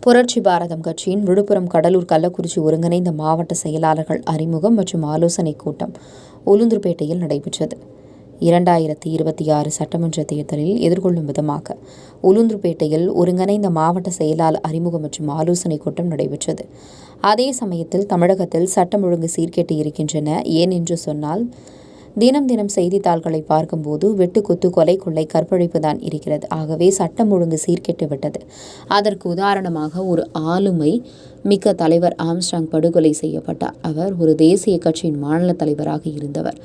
புரட்சி பாரதம் கட்சியின் விழுப்புரம் கடலூர் கள்ளக்குறிச்சி ஒருங்கிணைந்த மாவட்ட செயலாளர்கள் அறிமுகம் மற்றும் ஆலோசனைக் கூட்டம் உளுந்தூர்பேட்டையில் நடைபெற்றது. இரண்டாயிரத்தி இருபத்தி ஆறு சட்டமன்ற தேர்தலில் எதிர்கொள்ளும் விதமாக உளுந்தூர்பேட்டையில் ஒருங்கிணைந்த மாவட்ட செயலாளர் அறிமுகம் மற்றும் ஆலோசனைக் கூட்டம் நடைபெற்றது. அதே சமயத்தில் தமிழகத்தில் சட்டம் ஒழுங்கு சீர்கெட்டு இருக்கின்றன ஏன் என்று சொன்னால் தினம் தினம் செய்தித்தாள்களை பார்க்கும்போது வெட்டுக்குத்து கொலை கொள்ளை கற்பழிப்பு தான் இருக்கிறது. ஆகவே சட்டம் ஒழுங்கு சீர்கெட்டு விட்டது. அதற்கு உதாரணமாக ஒரு ஆளுமை மிக்க தலைவர் ஆம்ஸ்டாங் படுகொலை செய்யப்பட்டார். அவர் ஒரு தேசிய கட்சியின் மாநில தலைவராக இருந்தவர்.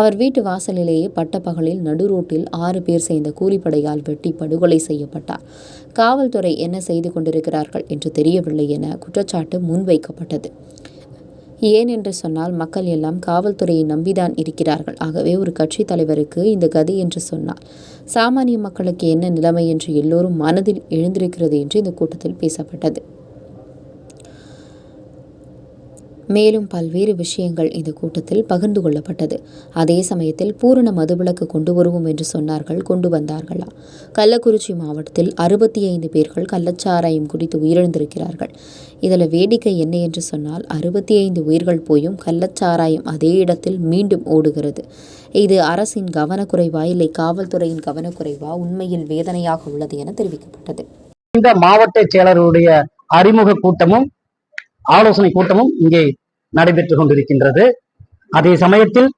அவர் வீட்டு வாசலிலேயே பட்டப்பகலில் நடுரோட்டில் ஆறு பேர் சேர்ந்த கூலிப்படையால் வெட்டி படுகொலை செய்யப்பட்டார். காவல்துறை என்ன செய்து கொண்டிருக்கிறார்கள் என்று தெரியவில்லை என குற்றச்சாட்டு முன்வைக்கப்பட்டது. ஏன் என்று சொன்னால் மக்கள் எல்லாம் காவல்துறையை நம்பிதான் இருக்கிறார்கள். ஆகவே ஒரு கட்சி தலைவருக்கு இந்த கதி என்று சொன்னால் சாமானிய மக்களுக்கு என்ன நிலைமை என்று எல்லோரும் மனதில் எழுந்திருக்கிறது என்று இந்த கூட்டத்தில் பேசப்பட்டது. மேலும் பல்வேறு விஷயங்கள் இந்த கூட்டத்தில் பகிர்ந்து கொள்ளப்பட்டது. அதே சமயத்தில் பூரண மதுவிலக்கு கொண்டு வருவோம் என்று சொன்னார்கள் கொண்டு வந்தார்களா? கள்ளக்குறிச்சி மாவட்டத்தில் அறுபத்தி ஐந்து பேர்கள் கள்ளச்சாராயம் குடித்து உயிரிழந்திருக்கிறார்கள். இதில் வேடிக்கை என்ன என்று சொன்னால் அறுபத்தி ஐந்து உயிர்கள் போயும் கள்ளச்சாராயம் அதே இடத்தில் மீண்டும் ஓடுகிறது. இது அரசின் கவனக்குறைவா இல்லை காவல்துறையின் கவனக்குறைவா? உண்மையில் வேதனையாக உள்ளது என தெரிவிக்கப்பட்டது. இந்த மாவட்ட செயலருடைய அறிமுக கூட்டமும் ஆலோசனை கூட்டமும் இங்கே நடைபெற்றுக் கொண்டிருக்கின்றது. அதே சமயத்தில்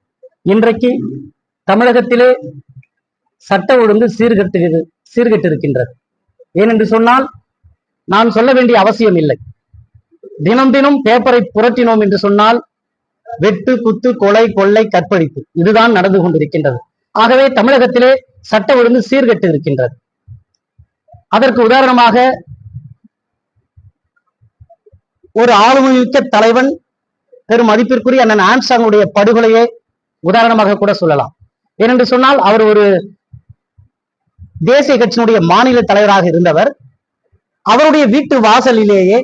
இன்றைக்கு தமிழகத்திலே சட்ட ஒழுங்கு சீர்கட்டு சீர்கெட்டு இருக்கின்றது ஏனென்று சொன்னால் நான் சொல்ல வேண்டிய அவசியம் இல்லை. தினம் தினம் பேப்பரை புரட்டினோம் என்று சொன்னால் வெட்டு குத்து கொலை கொள்ளை கற்பழிப்பு இதுதான் நடந்து கொண்டிருக்கின்றது. ஆகவே தமிழகத்திலே சட்ட ஒழுங்கு சீர்கெட்டு இருக்கின்றது அதற்கு உதாரணமாக ஒரு ஆளுமைமிக்க தலைவன் பெரும் மதிப்பிற்குரிய அண்ணன் ஆன்சாங்குடைய படுகொலையை உதாரணமாக கூட சொல்லலாம். ஏனென்று சொன்னால் அவர் ஒரு தேசிய கட்சியினுடைய மாநில தலைவராக இருந்தவர். அவருடைய வீட்டு வாசலிலேயே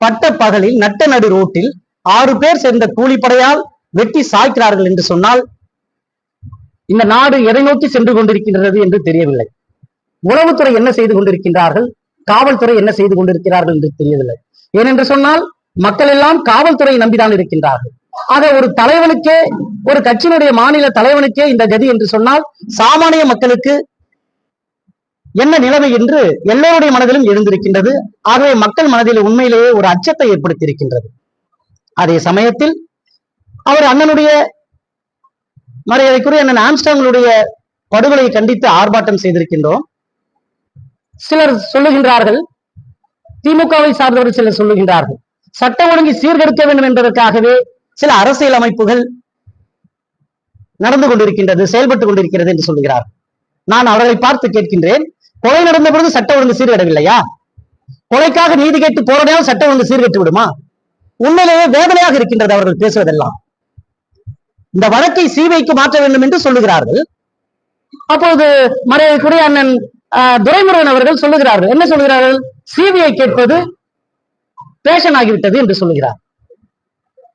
பட்ட பகலில் நட்ட நடு ரோட்டில் ஆறு பேர் சேர்ந்த கூலிப்படையால் வெட்டி சாய்க்கிறார்கள் என்று சொன்னால் இந்த நாடு எதை நோக்கி சென்று கொண்டிருக்கின்றது என்று தெரியவில்லை. உளவுத்துறை என்ன செய்து கொண்டிருக்கின்றார்கள்? காவல்துறை என்ன செய்து கொண்டிருக்கிறார்கள் என்று தெரியவில்லை. ஏனென்று சொன்னால் மக்கள் எல்லாம் காவல்துறையை நம்பிதான் இருக்கின்றார்கள். ஆக ஒரு தலைவனுக்கே ஒரு கட்சியினுடைய மாநில தலைவனுக்கே இந்த கதி என்று சொன்னால் சாமானிய மக்களுக்கு என்ன நிலைமை என்று எல்லோருடைய மனதிலும் எழுந்திருக்கின்றது. ஆகவே மக்கள் மனதில் உண்மையிலேயே ஒரு அச்சத்தை ஏற்படுத்தியிருக்கின்றது. அதே சமயத்தில் அவர் அண்ணனுடைய மரியாதைக்குரிய அண்ணன் ஆம்ஸ்டாங்களுடைய படுகொலையை கண்டித்து ஆர்ப்பாட்டம் செய்திருக்கின்றோம். சிலர் சொல்லுகின்றார்கள் திமுகவை சார்ந்தவர்கள் சிலர் சொல்லுகின்றார்கள். சட்ட ஒழுங்கை சீர்கெடுக்க வேண்டும் என்பதற்காகவே சில அரசியல் அமைப்புகள் நடந்து கொண்டிருக்கின்றது செயல்பட்டுக் கொண்டிருக்கிறது என்று சொல்லுகிறார். நான் அவர்களை பார்த்து கேட்கின்றேன் கொலை நடந்த பொழுது சட்ட ஒழுங்கு சீர்கிடவில்லையா? கொலைக்காக நீதி கேட்டு போராடினால் சட்ட ஒழுங்கு சீர்கட்டு விடுமா? உண்மையிலேயே வேதனையாக இருக்கின்றது அவர்கள் பேசுவதெல்லாம். இந்த வழக்கை சிபிஐக்கு மாற்ற வேண்டும் என்று சொல்லுகிறார்கள். அப்போது மரியாதைக்குரிய அண்ணன் துரைமுருகன் அவர்கள் சொல்லுகிறார்கள். என்ன சொல்லுகிறார்கள்? சிபிஐ கேட்பது பேஷன் ஆகிவிட்டது என்று சொல்லுகிறார்.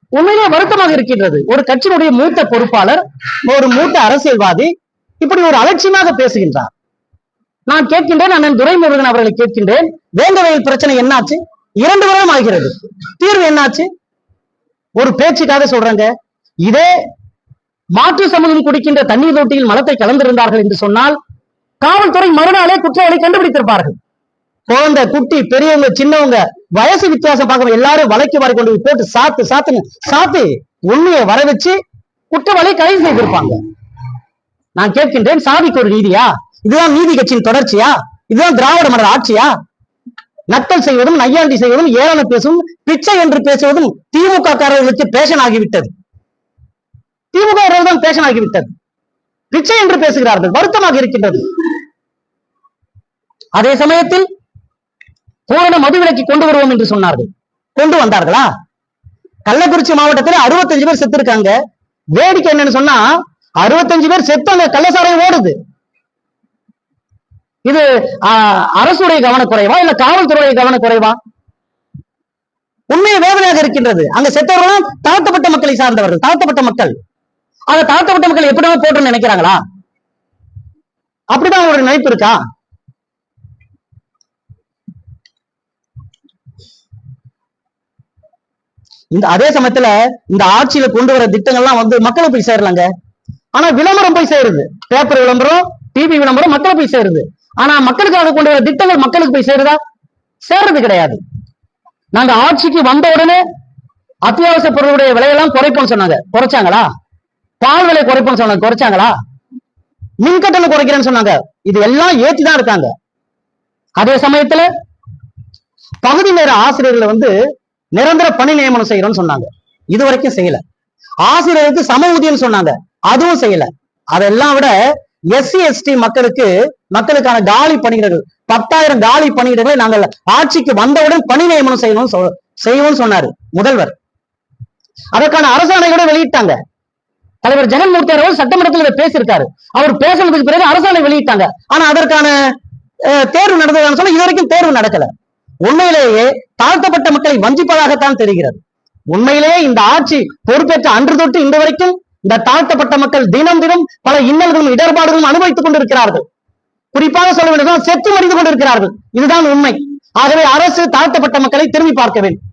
உண்மையிலே வருத்தமாக இருக்கின்றது. ஒரு கட்சியினுடைய மூத்த பொறுப்பாளர் ஒரு மூத்த அரசியல்வாதி இப்படி ஒரு அலட்சியமாக பேசுகின்றார். நான் கேட்கின்றேன் அண்ணன் துரைமுருகன் அவர்களை கேட்கின்றேன். வேங்கவயல் பிரச்சனை என்னாச்சு? இரண்டு வருடம் ஆகிறது. தீர்வு என்னாச்சு? ஒரு பேச்சுக்காக சொல்றாங்க. இதே மாற்று சமூகம் குடிக்கின்ற தண்ணீர் தொட்டியில் மலத்தை கலந்திருந்தார்கள் என்று சொன்னால் காவல்துறை மறுநாளே குற்றவாளி கண்டுபிடித்திருப்பார்கள். குழந்தை குட்டி பெரியவங்க சின்னவங்க வயசு வித்தியாசம் பார்க்க எல்லாரும் வலைக்கு வரை கொண்டு போய் போட்டு சாத்து சாத்துன்னு சாத்து உண்மையை வர வச்சு குற்றவாளி கைது செய்திருப்பாங்க. நான் கேட்கின்றேன் சாதிக்கு ஒரு நீதியா? இதுதான் நீதி கட்சியின் தொடர்ச்சியா? இதுதான் திராவிட மன்னர் ஆட்சியா? நக்கல் செய்வதும் நையாண்டி செய்வதும் ஏளன பேசுவதும் பிச்சை என்று பேசுவதும் திமுக காரர்களுக்கு பேஷன் ஆகிவிட்டது. திமுக தான் பேஷன் ஆகிவிட்டது. பிச்சை என்று பேசுகிறார்கள் வருத்தமாக இருக்கின்றது. அதே சமயத்தில் பூரண மதுவிலக்கி கொண்டு வருவோம் என்று சொன்னார்கள். கொண்டு வந்தார்களா? கள்ளக்குறிச்சி மாவட்டத்தில் அறுபத்தஞ்சு பேர் செத்து இருக்காங்க வேடிக்கை என்னன்னு சொன்னா அறுபத்தஞ்சு பேர் செத்து அந்த கள்ளசாரம் ஓடுது. இது அரசுடைய கவனக்குறைவா இல்ல காவல்துறையுடைய கவனக்குறைவா? உண்மையை வேதனையாக இருக்கின்றது. அங்க செத்தவர்கள் தாழ்த்தப்பட்ட மக்களை சார்ந்தவர்கள் தாழ்த்தப்பட்ட மக்கள். அதை தாழ்த்தப்பட்ட மக்கள் எப்படி போட்டுன்னு நினைக்கிறாங்களா? அப்படிதான் ஒரு நினைப்பு இருக்கா? இந்த அதே சமயத்துல இந்த ஆட்சியில கொண்டு வர திட்டங்கள்லாம் வந்து மக்களை போய் சேரலாங்க. ஆனா விளம்பரம் போய் சேருது. பேப்பர் விளம்பரம் டிவி விளம்பரம் மக்களை போய் சேருது. ஆனா மக்களுக்காக கொண்டு வர திட்டங்கள் மக்களுக்கு போய் சேருதா? சேர்றது கிடையாது. நாங்க ஆட்சிக்கு வந்த உடனே அத்தியாவசிய பொருளுடைய விலையெல்லாம் குறைப்போம்னு சொன்னாங்க. குறைச்சாங்களா? பால் விலை குறைப்போம்னு சொன்னாங்க. குறைச்சாங்களா? மின் கட்டணம் குறைக்கிறேன்னு சொன்னாங்க. இது எல்லாம் ஏத்திதான் இருக்காங்க. அதே சமயத்துல பகுதி நேர ஆசிரியர்களை வந்து நிரந்தர பணி நியமனம் செய்யறோம்னு சொன்னாங்க. இது வரைக்கும் செய்யல. ஆசிரியருக்கு சம ஊதியம் சொன்னாங்க. அதுவும் செய்யல. அதெல்லாம் விட எஸ்சி எஸ்டி மக்களுக்கு மக்களுக்கான காலி பணியிடங்கள் பத்தாயிரம் காலி பணியிடங்களை நாங்கள் ஆட்சிக்கு வந்தவுடன் பணி நியமனம் செய்யணும் சொ- செய்வோம்னு சொன்னாரு முதல்வர். அதற்கான அரசாணை கூட வெளியிட்டாங்க. தலைவர் ஜெகன்மூர்த்தி அவர்கள் சட்டமன்றத்தில் இதை பேசியிருக்காரு. அவர் பேசுறதுக்கு பிறகு அரசாணை வெளியிட்டாங்க. ஆனா அதற்கான அஹ், தேர்வு நடந்ததுன்னு சொன்னா இது வரைக்கும் தேர்வு நடக்கல. உண்மையிலேயே தாழ்த்தப்பட்ட மக்களை வஞ்சிப்பதாகத்தான் தெரிகிறது. உண்மையிலேயே இந்த ஆட்சி பொறுப்பேற்ற அன்று தொட்டு இன்று வரைக்கும் இந்த தாழ்த்தப்பட்ட மக்கள் தினம் தினம் பல இன்னல்களும் இடர்பாடுகளும் அனுபவித்துக் கொண்டிருக்கிறார்கள். குறிப்பாக சொல்ல வேண்டும் செத்து மறிந்து கொண்டிருக்கிறார்கள். இதுதான் உண்மை. ஆகவே அரசு தாழ்த்தப்பட்ட மக்களை திரும்பி பார்க்க வேண்டும்.